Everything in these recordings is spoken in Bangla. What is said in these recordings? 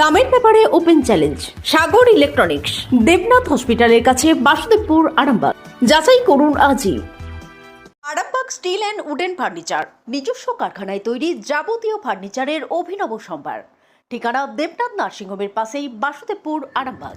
দামের ব্যাপারে open challenge, Sagar electronics, Debnath হসপিটালের কাছে বাসুদেবপুর, আরামবাগ। যাচাই করুন আজই। Arambagh steel and wooden furniture, নিজস্ব কারখানায় তৈরি যাবতীয় ফার্নিচারের অভিনব সম্ভার। ঠিকানা দেবনাথ নার্সিংহোমের পাশেই বাসুদেবপুর, আরামবাগ।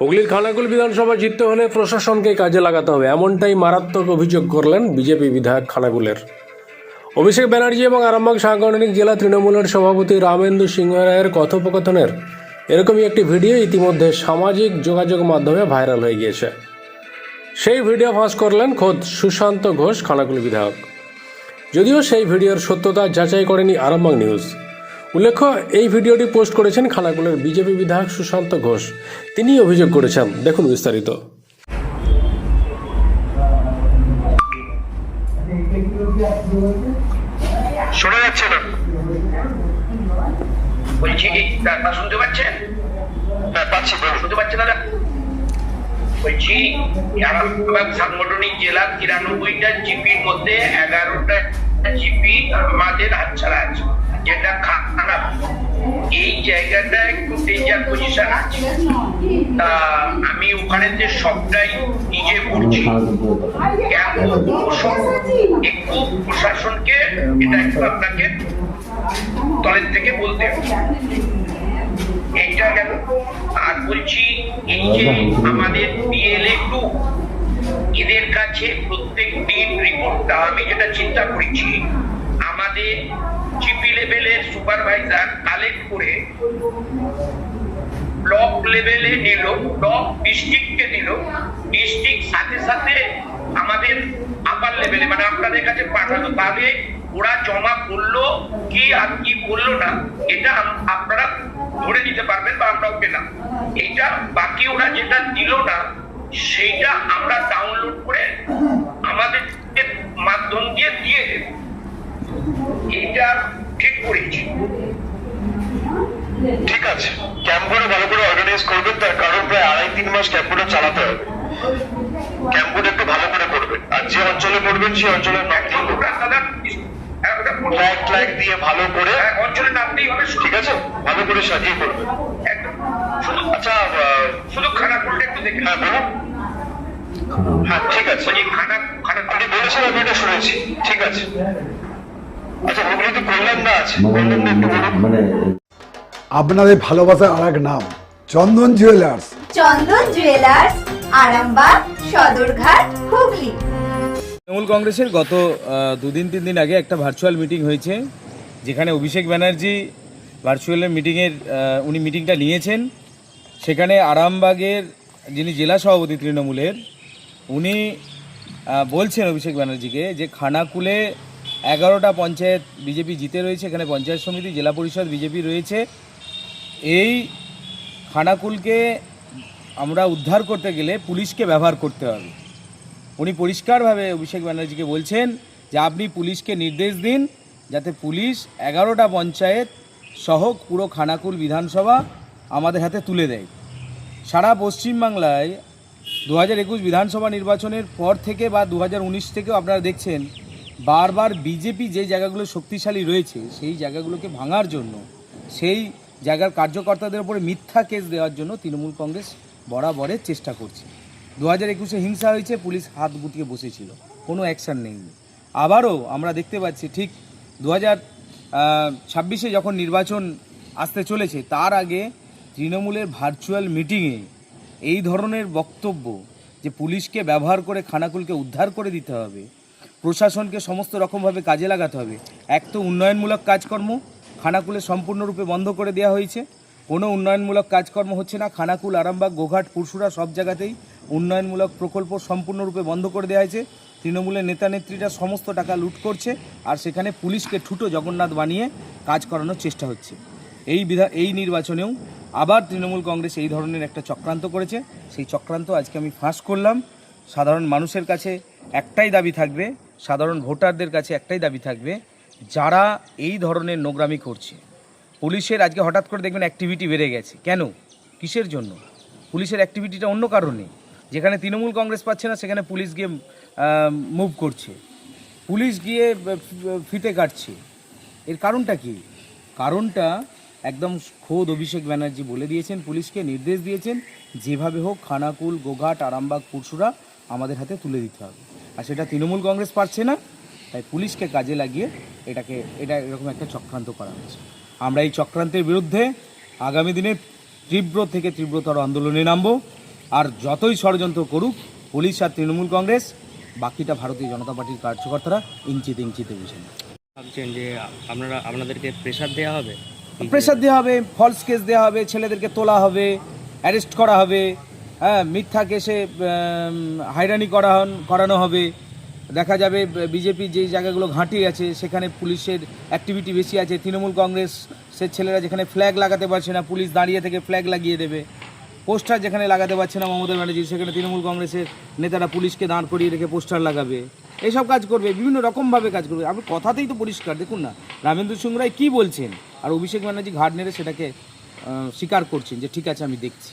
হুগলির খানাকুল বিধানসভা জিততে হলে প্রশাসনকে কাজে লাগাতে হবে। এমনটাই মারাত্মক অভিযোগ করলেন বিজেপি বিধায়ক খানাকুলের। অভিষেক ব্যানার্জি এবং আরামবাগ সাংগঠনিক জেলা তৃণমূলের সভাপতি রামেন্দু সিংহ রায়ের কথোপকথনের এরকমই একটি ভিডিও ইতিমধ্যে সামাজিক যোগাযোগ মাধ্যমে ভাইরাল হয়ে গিয়েছে। সেই ভিডিও ফাঁস করলেন খোদ সুশান্ত ঘোষ, খানাকুল বিধায়ক। যদিও সেই ভিডিওর সত্যতা যাচাই করেনি আরামবাগ নিউজ। উল্লেখ্য, এই ভিডিওটি পোস্ট করেছেন খানাকুলের বিজেপি বিধায়ক সুশান্ত ঘোষ। তিনি অভিযোগ করেছেন। দেখুন বিস্তারিত। শোনা যাচ্ছে না। বলছি দাদা শুনতে পাচ্ছেন? পাচ্ছি শুনতে পাচ্ছেন না বলছি সাংগঠনিক জেলা তিরানব্বইটা জিপির মধ্যে এগারোটা জিপি আমাদের হাতছাড়া আছে। যেটা খারাপ, এই জায়গাটা একটু ডেঞ্জার পজিশন আছে। তা আমি ওখানেতে সবটাই নিজে করছি একটু প্রশাসনকে এটা একটু আপনাকে তলের থেকে বলতে গেল আর বলছি, এই যে আমাদের টু এদের কাছে প্রত্যেক দিন রিপোর্টটা আমি যেটা চিন্তা করেছি, আমাদের জিপি লেভেলের সুপারভাইজার কালেক্ট করে ব্লক লেভেলে নিল, ব্লক ডিস্ট্রিক্টকে দিল ডিস্ট্রিক্ট সাথে সাথে আমাদের আপার লেভেলে মানে আপনাদের কাছে পাঠালো তাহলে ওরা জমা করল, কি আর কি করল না, এটা আপনারা ধরে নিতে পারবেন বা আমরাও পেলাম। এটা বাকি ওরা যেটা দিল না, সেইটা আমরা ডাউনলোড করে আমাদের মাধ্যম দিয়ে দিয়ে দেব। এইটা ঠিক করেছি ঠিক আছে। ক্যাম্পগুলো ভালো করে অর্গানাইজ করবেন তার কারণ প্রায় আড়াই তিন মাস ক্যাম্পগুলো চালাতে হবে। ক্যাম্পগুলো একটু ভালো করে করবেন। আর যে অঞ্চলে করবেন সেই অঞ্চলের নাম দিয়ে ওটা দাদা হ্যাঁ, ওটা করব। ফ্ল্যাগ ফ্ল্যাগ দিয়ে ভালো করে হ্যাঁ, অঞ্চলের নামতেই হবে ঠিক আছে? ভালো করে সাজিয়ে করবেন। শুধু আচ্ছা শুধু খানা করলে একটু দেখে হ্যাঁ বলুন। হ্যাঁ ঠিক আছে। খানা খানা আপনি বলেছেন আমি এটা শুনেছি। ঠিক আছে। মানে আপনাদের ভালোবাসার আর এক নাম চন্দন জুয়েলার্স চন্দন জুয়েলার্স আরামবাগ সদরঘাট হুগলি। তৃণমূল কংগ্রেসের গত দুদিন তিন দিন আগে একটা ভার্চুয়াল মিটিং হয়েছে যেখানে অভিষেক ব্যানার্জি ভার্চুয়াল মিটিংয়ের উনি মিটিংটা নিয়েছেন। সেখানে আরামবাগের যিনি জেলা সভাপতি তৃণমূলের উনি বলছেন অভিষেক ব্যানার্জিকে যে খানাকুলে এগারোটা পঞ্চায়েত বিজেপি জিতে রয়েছে, এখানে পঞ্চায়েত সমিতি, জেলা পরিষদ বিজেপি রয়েছে। এই খানাকুলকে আমরা উদ্ধার করতে গেলে পুলিশকে ব্যবহার করতে হবে। উনি পরিষ্কারভাবে অভিষেক ব্যানার্জিকে বলছেন যে আপনি পুলিশকে নির্দেশ দিন যাতে পুলিশ এগারোটা পঞ্চায়েত সহ পুরো খানাকুল বিধানসভা আমাদের হাতে তুলে দেয়। সারা পশ্চিমবাংলায় দু হাজার একুশ বিধানসভা নির্বাচনের পর থেকে বা দু হাজার উনিশ থেকেও আপনারা দেখছেন বারবার বিজেপি যে জায়গাগুলো শক্তিশালী রয়েছে, সেই জায়গাগুলোকে ভাঙার জন্য, সেই জায়গার কার্যকর্তাদের উপরে মিথ্যা কেস দেওয়ার জন্য তৃণমূল কংগ্রেস বরাবরের চেষ্টা করছে। দু হাজার একুশে হিংসা হয়েছে, পুলিশ হাত গুটিয়ে বসেছিল, কোনো অ্যাকশান নেয়নি আবারও আমরা দেখতে পাচ্ছি, ঠিক দু হাজার ছাব্বিশে যখন নির্বাচন আসতে চলেছে, তার আগে তৃণমূলের ভার্চুয়াল মিটিংয়ে এই ধরনের বক্তব্য যে পুলিশকে ব্যবহার করে খানাকুলকে উদ্ধার করে দিতে হবে প্রশাসনকে সমস্ত রকমভাবে কাজে লাগাতে হবে। এক তো উন্নয়নমূলক কাজকর্ম খানাকুলে সম্পূর্ণরূপে বন্ধ করে দেওয়া হয়েছে। কোনো উন্নয়নমূলক কাজকর্ম হচ্ছে না। খানাকুল, আরামবাগ, গোঘাট পুরসুরা সব জায়গাতেই উন্নয়নমূলক প্রকল্প সম্পূর্ণরূপে বন্ধ করে দেওয়া হয়েছে। তৃণমূলের নেতা নেত্রীরা সমস্ত টাকা লুট করছে আর সেখানে পুলিশকে ঠুটো জগন্নাথ বানিয়ে কাজ করানোর চেষ্টা হচ্ছে। এই বিধা, এই নির্বাচনেও আবার তৃণমূল কংগ্রেস এই ধরনের একটা চক্রান্ত করেছে। সেই চক্রান্ত আজকে আমি ফাঁস করলাম। সাধারণ মানুষের কাছে একটাই দাবি থাকবে সাধারণ ভোটারদের কাছে একটাই দাবি থাকবে, যারা এই ধরনের নোংরামি করছে। পুলিশের আজকে হঠাৎ করে দেখবেন অ্যাক্টিভিটি বেড়ে গেছে। কেন? কিসের জন্য? পুলিশের অ্যাক্টিভিটিটা অন্য কারণে। যেখানে তৃণমূল কংগ্রেস পাচ্ছে না, সেখানে পুলিশ গিয়ে মুভ করছে। পুলিশ গিয়ে ফিতে কাটছে। এর কারণটা কি? কারণটা একদম খোদ অভিষেক ব্যানার্জি বলে দিয়েছেন, পুলিশকে নির্দেশ দিয়েছেন, যেভাবে হোক খানাকুল, গোঘাট, আরামবাগ পুরসুরা আমাদের হাতে তুলে দিতে হবে। আর সেটা তৃণমূল কংগ্রেস পারছে না তাই পুলিশকে কাজে লাগিয়ে এটাকে এটা এরকম একটা চক্রান্ত করা হয়েছে। আমরা এই চক্রান্তের বিরুদ্ধে আগামী দিনে তীব্র থেকে তীব্রতর আন্দোলনে নামব আর যতই ষড়যন্ত্র করুক পুলিশ আর তৃণমূল কংগ্রেস বাকিটা ভারতীয় জনতা পার্টির কার্যকর্তারা ইঞ্চিতে ইঞ্চিতে বুঝে নেবে। ভাবছেন যে আপনারা আপনাদেরকে প্রেশার দেওয়া হবে? প্রেশার দেওয়া হবে ফলস কেস দেওয়া হবে ছেলেদেরকে তোলা হবে অ্যারেস্ট করা হবে হ্যাঁ মিথ্যা কেসে উম, হয়রানি করা করানো হবে। দেখা যাবে বিজেপি যেই জায়গাগুলো ঘাঁটি আছে সেখানে পুলিশের অ্যাক্টিভিটি বেশি আছে। তৃণমূল কংগ্রেস সে ছেলেরা যেখানে ফ্ল্যাগ লাগাতে পারছে না পুলিশ দাঁড়িয়ে থেকে ফ্ল্যাগ লাগিয়ে দেবে। পোস্টার যেখানে লাগাতে পারছে না মমতা ব্যানার্জি সেখানে তৃণমূল কংগ্রেসের নেতারা পুলিশকে দাঁড় করিয়ে রেখে পোস্টার লাগাবে। এইসব কাজ করবে বিভিন্ন রকমভাবে কাজ করবে। আপনি কথাতেই তো পরিষ্কার দেখুন না রামেন্দ্র সিং রায় কী বলছেন? আর অভিষেক ব্যানার্জি ঘাট নেড়ে সেটাকে স্বীকার করছেন যে ঠিক আছে আমি দেখছি।